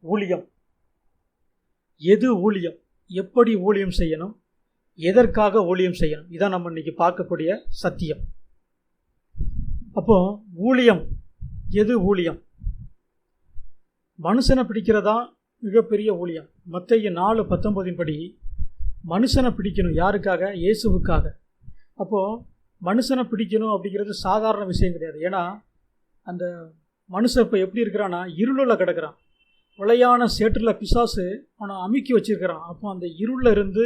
ஊழியம். எது ஊழியம்? எப்படி ஊழியம் செய்யணும்? எதற்காக ஊழியம் செய்யணும்? இதான் நம்ம இன்றைக்கி பார்க்கக்கூடிய சத்தியம். அப்போ ஊழியம். எது ஊழியம்? மனுஷனை பிடிக்கிறதா? மிகப்பெரிய ஊழியம். மத்திய நாலு பத்தொன்பதின் படி மனுஷனை பிடிக்கணும். யாருக்காக? இயேசுவுக்காக. அப்போது மனுஷனை பிடிக்கணும் அப்படிங்கிறது சாதாரண விஷயம் கிடையாது. ஏன்னா அந்த மனுஷன் இப்போ எப்படி இருக்கிறான்னா இருளில் கிடக்கிறான். உளையான சேற்றில் பிசாசு அவனை அமுக்கி வச்சிருக்கிறான். அப்போ அந்த இருளில் இருந்து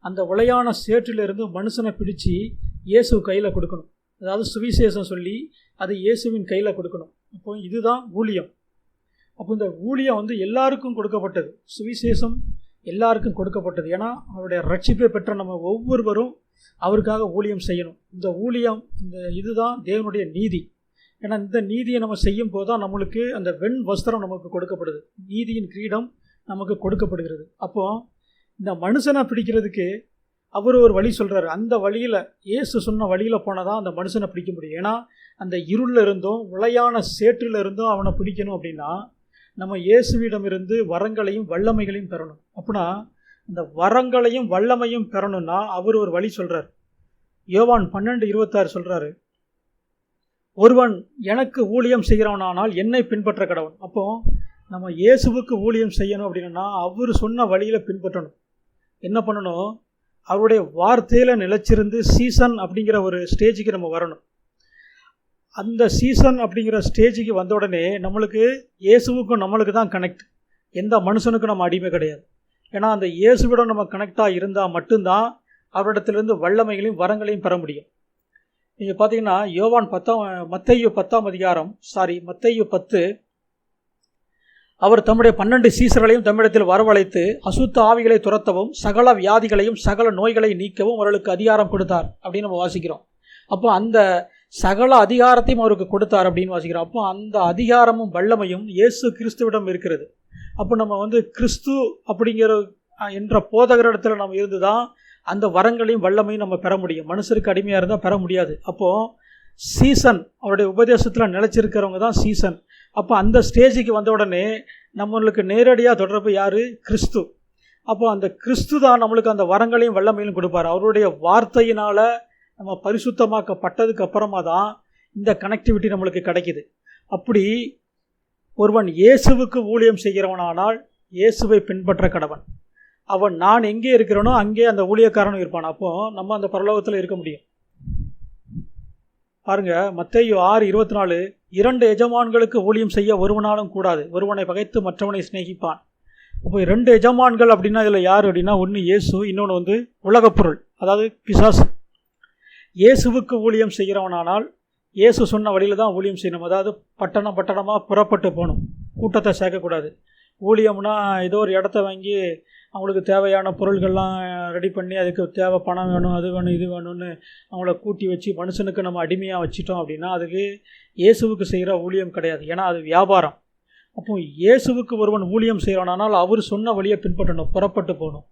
அந்த உளையான சேற்றில் இருந்து மனுஷனை பிடிச்சி இயேசு கையில் கொடுக்கணும். அதாவது சுவிசேஷம் சொல்லி அது இயேசுவின் கையில் கொடுக்கணும். அப்போ இதுதான் ஊழியம். அப்போ இந்த ஊழியம் வந்து எல்லாருக்கும் கொடுக்கப்பட்டது. சுவிசேஷம் எல்லாருக்கும் கொடுக்கப்பட்டது. ஏன்னா அவருடைய ரட்சிப்பை பெற்ற நம்ம ஒவ்வொருவரும் அவருக்காக ஊழியம் செய்யணும். இந்த ஊழியம் இந்த இதுதான் தேவனுடைய நீதி. ஏன்னா இந்த நீதியை நம்ம செய்யும் போது தான் நம்மளுக்கு அந்த வெண் வஸ்திரம் நமக்கு கொடுக்கப்படுது. நீதியின் கிரீடம் நமக்கு கொடுக்கப்படுகிறது. அப்போது இந்த மனுஷனை பிடிக்கிறதுக்கு அவர் ஒரு வழி சொல்கிறாரு அந்த வழியில் இயேசு சொன்ன வழியில் போனால் தான் அந்த மனுஷனை பிடிக்க முடியும். ஏன்னா அந்த இருளில் இருந்தும் விளையான சேற்றில் இருந்தும் அவனை பிடிக்கணும் அப்படின்னா நம்ம இயேசுவிடமிருந்து வரங்களையும் வல்லமைகளையும் பெறணும். அப்படின்னா இந்த வரங்களையும் வல்லமையும் பெறணும்னா அவர் ஒரு வழி சொல்கிறார் யோவான் பன்னெண்டு இருபத்தாறு சொல்கிறாரு ஒருவன் எனக்கு ஊழியம் செய்கிறவனானால் என்னை பின்பற்ற கடவுள். அப்போது நம்ம இயேசுவுக்கு ஊழியம் செய்யணும் அப்படின்னா அவர் சொன்ன வழியில் பின்பற்றணும். என்ன பண்ணணும்? அவருடைய வார்த்தையில் நிலச்சிருந்து சீசன் அப்படிங்கிற ஒரு ஸ்டேஜுக்கு நம்ம வரணும். அந்த சீசன் அப்படிங்கிற ஸ்டேஜுக்கு வந்த உடனே நம்மளுக்கு இயேசுவுக்கும் நம்மளுக்கு தான் கனெக்ட் எந்த மனுஷனுக்கும் நம்ம அடிமை கிடையாது. ஏன்னா அந்த இயேசுவிடம் நம்ம கனெக்டாக இருந்தால் மட்டும்தான் அவரிடத்துலேருந்து வல்லமைகளையும் வரங்களையும் பெற முடியும். நீங்கள் பார்த்தீங்கன்னா யோவான் பத்தாம் மத்தையு பத்தாம் அதிகாரம் சாரி மத்தையு பத்து. அவர் தம்முடைய பன்னெண்டு சீசர்களையும் தம்மிடத்தில் வரவழைத்து அசுத்த ஆவிகளை துரத்தவும் சகல வியாதிகளையும் சகல நோய்களை நீக்கவும் அவர்களுக்கு அதிகாரம் கொடுத்தார் அப்படின்னு நம்ம வாசிக்கிறோம். அப்போ அந்த சகல அதிகாரத்தையும் அவருக்கு கொடுத்தார் அப்படின்னு வாசிக்கிறோம். அப்போ அந்த அதிகாரமும் வல்லமையும் இயேசு கிறிஸ்துவிடம் இருக்கிறது. அப்போ நம்ம வந்து கிறிஸ்து அப்படிங்கிற என்ற போதகரிடத்தில் நம்ம இருந்து தான் அந்த வரங்களையும் வல்லமையும் நம்ம பெற முடியும். மனுஷருக்கு அடிமையாக இருந்தால் பெற முடியாது. அப்போது சீசன் அவருடைய உபதேசத்தில் நிலச்சிருக்கிறவங்க தான் சீசன் அப்போ அந்த ஸ்டேஜுக்கு வந்த உடனே நம்மளுக்கு நேரடியாக தொடர்பு யார்? கிறிஸ்து. அப்போ அந்த கிறிஸ்து தான் நம்மளுக்கு அந்த வரங்களையும் வல்லமையிலும் கொடுப்பார். அவருடைய வார்த்தையினால் நம்ம பரிசுத்தமாக்கப்பட்டதுக்கு அப்புறமா தான் இந்த கனெக்டிவிட்டி நம்மளுக்கு கிடைக்கிது. அப்படி ஒருவன் இயேசுவுக்கு ஊழியம் செய்கிறவனானால் இயேசுவை பின்பற்ற கடவன். அவன் நான் எங்கே இருக்கிறேனோ அங்கே அந்த ஊழியக்காரனும் இருப்பான். அப்போ நம்ம அந்த பரலோகத்தில் இருக்க முடியும். பாருங்க மத்தையோ ஆறு இருபத்தி நாலு இரண்டு எஜமான்களுக்கு ஊழியம் செய்ய ஒருவனாலும் கூடாது. ஒருவனை பகைத்து மற்றவனை சிநேகிப்பான். அப்போ ரெண்டு எஜமான்கள் அப்படின்னா இதில் யார் அப்படின்னா ஒன்று இயேசு இன்னொன்று வந்து உலகப் பொருள் அதாவது பிசாசு. இயேசுவுக்கு ஊழியம் செய்கிறவனானால் இயேசு சொன்ன வழியில் தான் ஊழியம் செய்யணும். அதாவது பட்டணம் பட்டணமாக புறப்பட்டு போகணும். கூட்டத்தை சேர்க்கக்கூடாது. ஊழியம்னா ஏதோ ஒரு இடத்த வாங்கி அவங்களுக்கு தேவையான பொருள்கள்லாம் ரெடி பண்ணி அதுக்கு தேவை பணம் வேணும் அது வேணும் இது வேணும்னு அவங்கள கூட்டி வச்சு மனுஷனுக்கு நம்ம அடிமையாக வச்சிட்டோம் அப்படின்னா அதுக்கு இயேசுவுக்கு செய்கிற ஊழியம் கிடையாது. ஏன்னா அது வியாபாரம். அப்போ இயேசுவுக்கு ஒருவன் ஊழியம் செய்கிறானால் அவர் சொன்ன வழியை பின்பற்றணும் புறப்பட்டு போகணும்.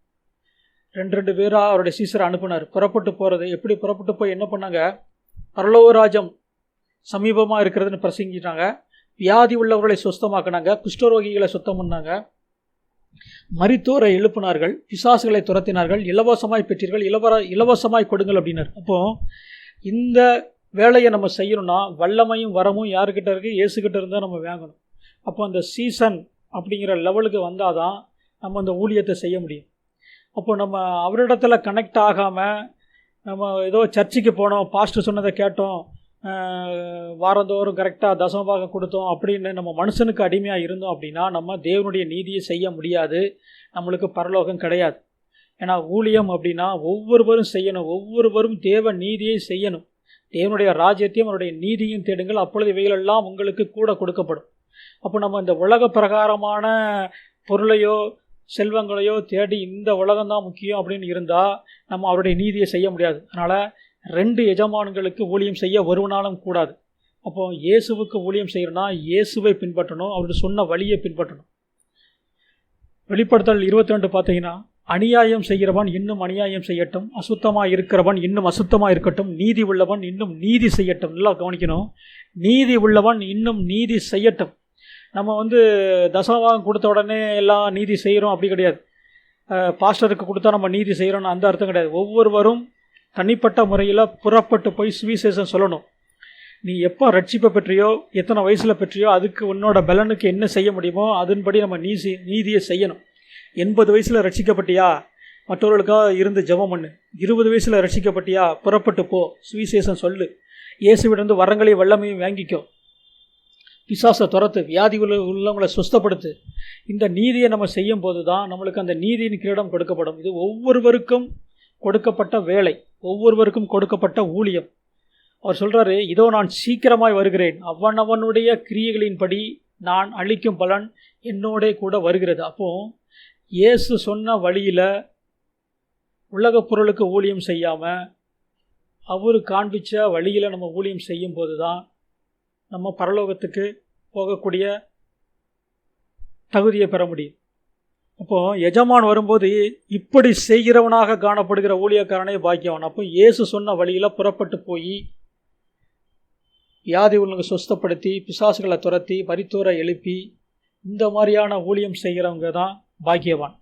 ரெண்டு ரெண்டு பேராக அவருடைய சீசரை அனுப்புனார். புறப்பட்டு போகிறது எப்படி புறப்பட்டு போய் என்ன பண்ணாங்க? பரலோகராஜம் சமீபமாக இருக்கிறதுன்னு பிரசங்கிட்டாங்க. வியாதி உள்ளவர்களை சுத்தமாக்குனாங்க குஷ்டரோகிகளை சுத்தம் பண்ணாங்க மரித்தோரை எழுப்பினார்கள் பிசாசுகளை துரத்தினார்கள் இலவசமாய் பெற்றீர்கள் இலவர இலவசமாய் கொடுங்கள் அப்படின்னார். அப்போது இந்த வேலையை நம்ம செய்யணும்னா வல்லமையும் வரமும் யாருக்கிட்ட இருக்குது இயேசுக்கிட்ட இருந்தால் நம்ம வாங்கணும். அப்போ அந்த சீசன் அப்படிங்கிற லெவலுக்கு வந்தால் தான் நம்ம அந்த ஊழியத்தை செய்ய முடியும். அப்போ நம்ம அவரிடத்துல கனெக்ட் ஆகாமல் நம்ம ஏதோ சர்ச்சுக்கு போனோம் பாஸ்டர் சொன்னதை கேட்டோம் வாரந்தோறும் கரெக்டாக தசமபாகம் கொடுத்தோம் அப்படின்னு நம்ம மனுஷனுக்கு அடிமையாக இருந்தோம் அப்படின்னா நம்ம தேவனுடைய நீதியை செய்ய முடியாது. நம்மளுக்கு பரலோகம் கிடையாது. ஏன்னா ஊழியம் அப்படின்னா ஒவ்வொருவரும் செய்யணும். ஒவ்வொருவரும் தேவ நீதியை செய்யணும். தேவனுடைய ராஜ்யத்தையும் அவருடைய நீதியும் தேடுங்கள். அப்பொழுது இவைகளெல்லாம் உங்களுக்கு கூட கொடுக்கப்படும். அப்போ நம்ம இந்த உலக பிரகாரமான பொருளையோ செல்வங்களையோ தேடி இந்த உலகம்தான் முக்கியம் அப்படின்னு இருந்தால் நம்ம அவருடைய நீதியை செய்ய முடியாது. அதனால் ரெண்டு எஜமான்களுக்கு ஊழியம் செய்ய ஒருவனாலும் கூடாது. அப்போ இயேசுவுக்கு ஊழியம் செய்யணும்னா இயேசுவை பின்பற்றணும் அவருடைய சொன்ன வழியை பின்பற்றணும். வெளிப்படுத்தல் இருபத்தி ரெண்டு பார்த்தீங்கன்னா அநியாயம் செய்கிறவன் இன்னும் அநியாயம் செய்யட்டும் அசுத்தமாக இருக்கிறவன் இன்னும் அசுத்தமாக இருக்கட்டும் நீதி உள்ளவன் இன்னும் நீதி செய்யட்டும். நல்லா கவனிக்கணும். நீதி உள்ளவன் இன்னும் நீதி செய்யட்டும். நம்ம வந்து தசமபாகம் கொடுத்த உடனே எல்லாம் நீதி செய்கிறோம் அப்படி கிடையாது. பாஸ்டருக்கு கொடுத்தா நம்ம நீதி செய்கிறோம்னு அந்த அர்த்தம் கிடையாது. ஒவ்வொருவரும் தனிப்பட்ட முறையில் புறப்பட்டு போய் சுவிசேஷம் சொல்லணும். நீ எப்போ ரட்சிப்பை பெற்றியோ எத்தனை வயசில் பெற்றியோ அதுக்கு உன்னோட பலனுக்கு என்ன செய்ய முடியுமோ அதன்படி நம்ம நீசி நீதியை செய்யணும். எண்பது வயசில் ரட்சிக்கப்பட்டியா? மற்றவர்களுக்காக இருந்து ஜெபம் பண்ணு. இருபது வயசில் ரட்சிக்கப்பட்டியா? புறப்பட்டு போ. சுவிசேஷம் சொல்லு. இயேசுவிடந்து வரங்களையும் வல்லமையும் வாங்கிக்கோ. பிசாசை துரத்து வியாதி உள்ள உள்ளவங்களை சுஸ்தப்படுத்து. இந்த நீதியை நம்ம செய்யும் போது தான் நம்மளுக்கு அந்த நீதியின் கிரீடம் கொடுக்கப்படும். இது ஒவ்வொருவருக்கும் கொடுக்கப்பட்ட வேலை. ஒவ்வொருவருக்கும் கொடுக்கப்பட்ட ஊழியம். அவர் சொல்கிறாரு இதோ நான் சீக்கிரமாய் வருகிறேன். அவனவனுடைய கிரியைகளின்படி நான் அளிக்கும் பலன் என்னோட கூட வருகிறது. அப்போ இயேசு சொன்ன வழியில் உலகப் பொருளுக்கு ஊழியம் செய்யாமல் அவர் காண்பிச்ச வழியில் நம்ம ஊழியம் செய்யும்போது தான் நம்ம பரலோகத்துக்கு போகக்கூடிய தகுதியை பெற முடியும். அப்போது எஜமான் வரும்போது இப்படி செய்கிறவனாக காணப்படுகிற ஊழியக்காரனே பாக்கியவன். அப்போ இயேசு சொன்ன வழியில் புறப்பட்டு போய் வியாதி உள்ளவங்க சுஸ்தப்படுத்தி பிசாசுகளை துரத்தி பரித்தூரை எழுப்பி இந்த மாதிரியான ஊழியம் செய்கிறவங்க தான் பாக்கியவான்.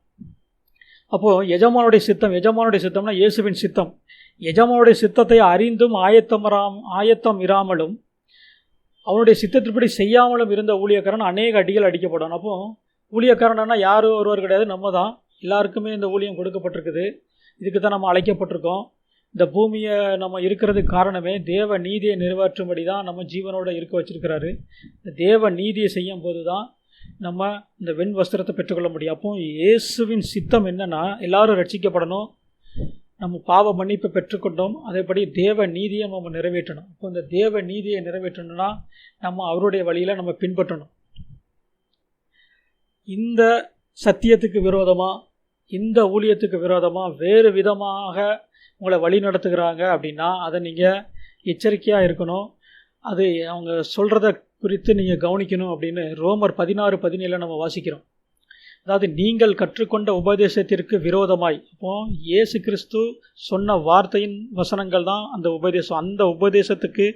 அப்போது எஜமானுடைய சித்தம் எஜமானுடைய சித்தம்னா இயேசுவின் சித்தம். எஜமானுடைய சித்தத்தை அறிந்தும் ஆயத்தமராம் ஆயத்தம் இராமலும் அவனுடைய சித்தத்திற்படி செய்யாமலும் இருந்த ஊழியக்காரன் அநேக அடிகள் அடிக்கப்படும். அப்போது ஊழியக்காரனா யாரும் ஒருவர் கிடையாது. நம்ம தான் எல்லாருக்குமே இந்த ஊழியம் கொடுக்கப்பட்டிருக்குது. இதுக்கு தான் நம்ம அழைக்கப்பட்டிருக்கோம். இந்த பூமியை நம்ம இருக்கிறதுக்கு காரணமே தேவ நீதியை நிறைவேற்றும்படி தான் நம்ம ஜீவனோடு இருக்க வச்சிருக்கிறாரு. இந்த தேவ நீதியை செய்யும் போது தான் நம்ம இந்த வெண் வஸ்திரத்தை பெற்றுக்கொள்ள முடியும். அப்போ இயேசுவின் சித்தம் என்னென்னா எல்லாரும் ரட்சிக்கப்படணும். நம்ம பாவ மன்னிப்பை பெற்றுக்கொண்டோம். அதேபடி தேவ நீதியை நம்ம நிறைவேற்றணும். இப்போ இந்த தேவ நீதியை நிறைவேற்றணும்னா நம்ம அவருடைய வழியில் நம்ம பின்பற்றணும். இந்த சத்தியத்துக்கு விரோதமாக இந்த ஊழியத்துக்கு விரோதமாக வேறு விதமாக உங்களை வழி நடத்துகிறாங்க அப்படின்னா அதை நீங்கள் எச்சரிக்கையாக இருக்கணும். அது அவங்க சொல்கிறத குறித்து நீங்கள் கவனிக்கணும் அப்படின்னு ரோமர் பதினாறு பதினேழில் நம்ம வாசிக்கிறோம். அதாவது நீங்கள் கற்றுக்கொண்ட உபதேசத்திற்கு விரோதமாய். இப்போ இயேசு கிறிஸ்து சொன்ன வார்த்தையின் வசனங்கள் தான் அந்த உபதேசம். அந்த உபதேசத்துக்கு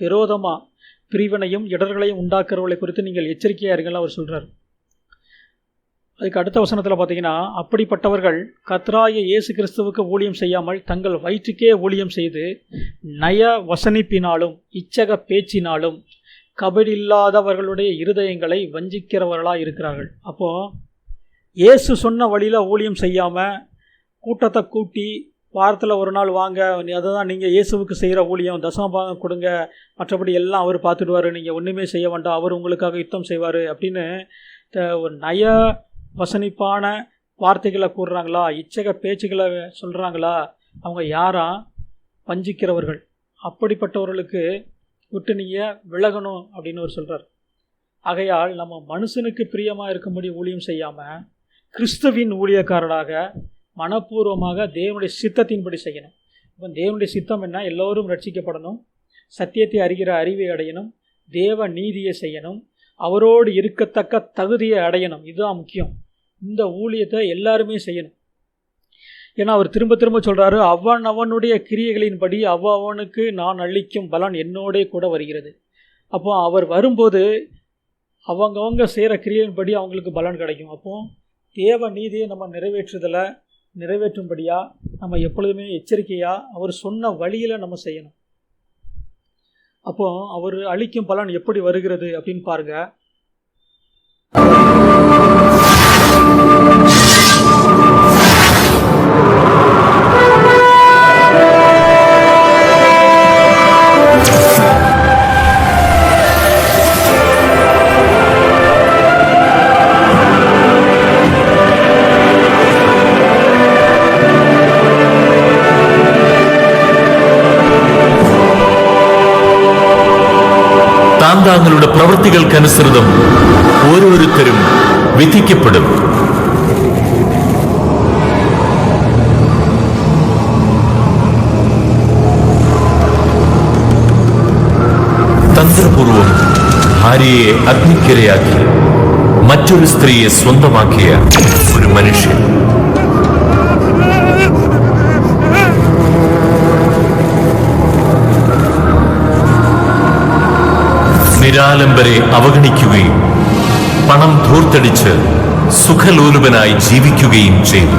விரோதமாக பிரிவினையும் இடர்களையும் உண்டாக்குறவர்களை குறித்து நீங்கள் எச்சரிக்கையாக இருங்கள்னு அவர் சொல்கிறார் அதுக்கு அடுத்த வசனத்தில் பார்த்தீங்கன்னா அப்படிப்பட்டவர்கள் கத்ராய இயேசு கிறிஸ்துவுக்கு ஊழியம் செய்யாமல் தங்கள் வயிற்றுக்கே ஊழியம் செய்து நய வசனிப்பினாலும் இச்சக பேச்சினாலும் கபடி இல்லாதவர்களுடைய இருதயங்களை வஞ்சிக்கிறவர்களாக இருக்கிறார்கள். அப்போது இயேசு சொன்ன வழியில் ஊழியம் செய்யாமல் கூட்டத்தை கூட்டி வாரத்தில் ஒரு நாள் வாங்க அதை தான் நீங்கள் இயேசுவுக்கு செய்கிற ஊழியம் தசமபாகம் கொடுங்க மற்றபடி எல்லாம் அவர் பார்த்துடுவார் நீங்கள் ஒன்றுமே செய்ய வேண்டாம் அவர் உங்களுக்காக யுத்தம் செய்வார் அப்படின்னு த- ஒரு நய வசனிப்பான வார்த்தைகளை கூறுறாங்களா? இச்சக பேச்சுகளை சொல்கிறாங்களா அவங்க யாரா? வஞ்சிக்கிறவர்கள். அப்படிப்பட்டவர்களுக்கு விட்டு நீங்கள் விலகணும் அப்படின்னு அவர் சொல்கிறார் ஆகையால் நம்ம மனுஷனுக்கு பிரியமாக இருக்கும்படி ஊழியம் செய்யாமல் கிறிஸ்துவின் ஊழியக்காரராக மனப்பூர்வமாக தேவனுடைய சித்தத்தின்படி செய்யணும். இப்போ தேவனுடைய சித்தம் என்ன? எல்லோரும் ரட்சிக்கப்படணும். சத்தியத்தை அறிகிற அறிவை அடையணும். தேவ நீதியை செய்யணும். அவரோடு இருக்கத்தக்க தகுதியை அடையணும். இதுதான் முக்கியம். இந்த ஊழியத்தை எல்லாருமே செய்யணும். ஏன்னா அவர் திரும்ப திரும்ப சொல்கிறாரு அவன் அவனுடைய கிரியைகளின்படி அவ அவனுக்கு நான் அளிக்கும் பலன் என்னோடே கூட வருகிறது. அப்போ அவர் வரும்போது அவங்கவங்க செய்கிற கிரியையின்படி அவங்களுக்கு பலன் கிடைக்கும். அப்போ தேவ நீதியை நம்ம நிறைவேற்றுதலை நிறைவேற்றும்படியாக நம்ம எப்பொழுதுமே எச்சரிக்கையாக அவர் சொன்ன வழியில் நம்ம செய்யணும். அப்போ அவர் அளிக்கும் பலன் எப்படி வருகிறது அப்படின்னு பாருங்க. പ്രവൃത്തികൾക്കനുസൃതം ഓരോരുത്തരും വിധിക്കപ്പെടും. തന്ത്രപൂർവം ഭാര്യയെ അഗ്നിക്കിരയാക്കി മറ്റൊരു സ്ത്രീയെ സ്വന്തമാക്കിയ ഒരു മനുഷ്യൻ. നിരാലംബരെ അവഗണിക്കുകയും പണം ധൂർത്തടിച്ച് സുഖലോലുപനായി ജീവിക്കുകയും ചെയ്തു.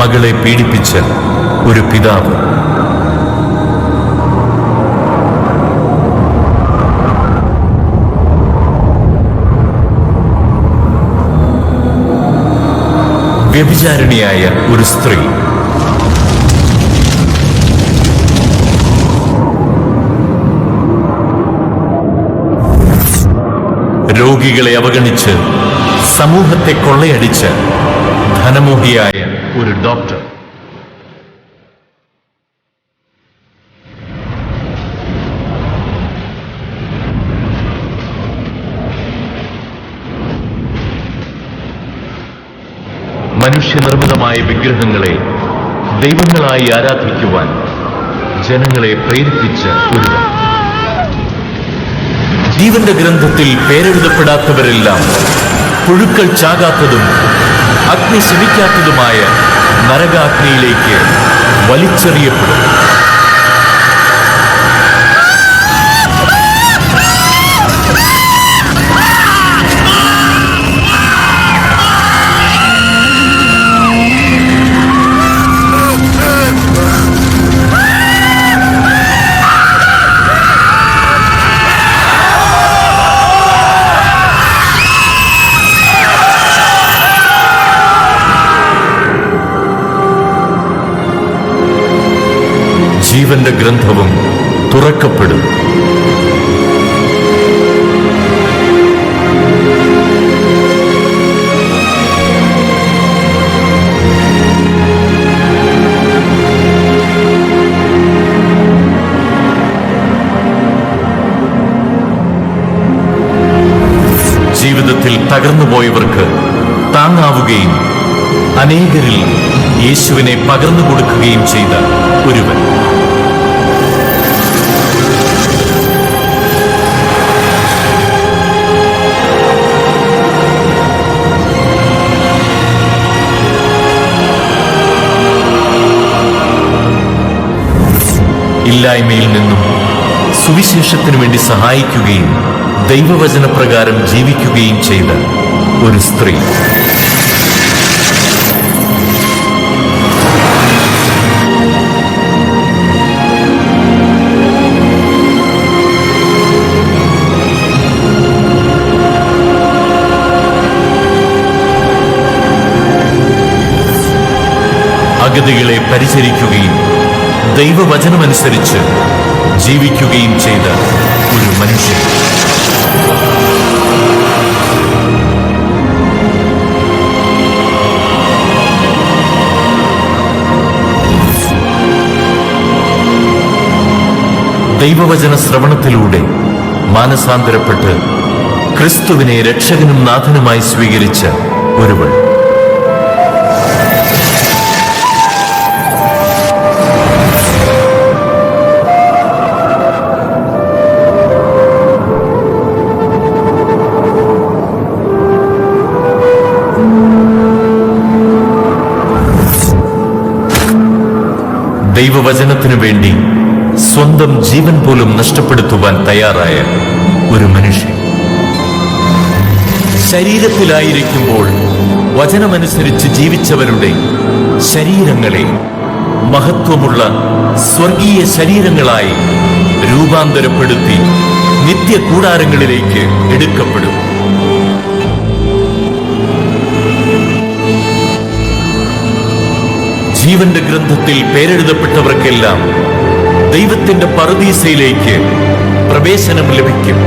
മകളെ പീഡിപ്പിച്ച ഒരു പിതാവ് വ്യഭിചാരിണിയായ ഒരു സ്ത്രീ. രോഗികളെ അവഗണിച്ച് സമൂഹത്തെ കൊള്ളയടിച്ച് ധനമോഹിയായ ഒരു ഡോക്ടർ. മനുഷ്യനിർമ്മിതമായ വിഗ്രഹങ്ങളെ ദൈവങ്ങളായി ആരാധിക്കുവാൻ ജനങ്ങളെ പ്രേരിപ്പിച്ച ഒരുവൻ ജീവന്റെ ഗ്രന്ഥത്തിൽ പേരെഴുതപ്പെടാത്തവരെല്ലാം പുഴുക്കൾ ചാകാത്തതും അഗ്നി ശമിക്കാത്തതുമായ നരകാഗ്നിയിലേക്ക് വലിച്ചെറിയപ്പെടും. അനേകരിൽ യേശുവിനെ പകർന്നു കൊടുക്കുകയും ചെയ്ത ഒരുവൻ. ഇല്ലായ്മയിൽ നിന്നും സുവിശേഷത്തിനു വേണ്ടി സഹായിക്കുകയും ദൈവവചനപ്രകാരം ജീവിക്കുകയും ചെയ്ത ഒരു സ്ത്രീ. ദൈവവചനമനുസരിച്ച് ജീവിക്കുകയും ചെയ്ത ഒരു മനുഷ്യൻ. ദൈവവചന ശ്രവണത്തിലൂടെ മാനസാന്തരപ്പെട്ട് ക്രിസ്തുവിനെ രക്ഷകനും നാഥനുമായി സ്വീകരിച്ച ഒരുവൾ. ദൈവവചനത്തിനു വേണ്ടി സ്വന്തം ജീവൻ പോലും നഷ്ടപ്പെടുത്തുവാൻ തയ്യാറായ ഒരു മനുഷ്യൻ. ശരീരത്തിലായിരിക്കുമ്പോൾ വചനമനുസരിച്ച് ജീവിച്ചവരുടെ ശരീരങ്ങളെ മഹത്വമുള്ള സ്വർഗീയ ശരീരങ്ങളായി രൂപാന്തരപ്പെടുത്തി നിത്യ കൂടാരങ്ങളിലേക്ക് എടുക്കപ്പെടും. ജീവന്റെ ഗ്രന്ഥത്തിൽ പേരെഴുതപ്പെട്ടവർക്കെല്ലാം ദൈവത്തിന്റെ പറുദീസയിലേക്ക് പ്രവേശനം ലഭിക്കും.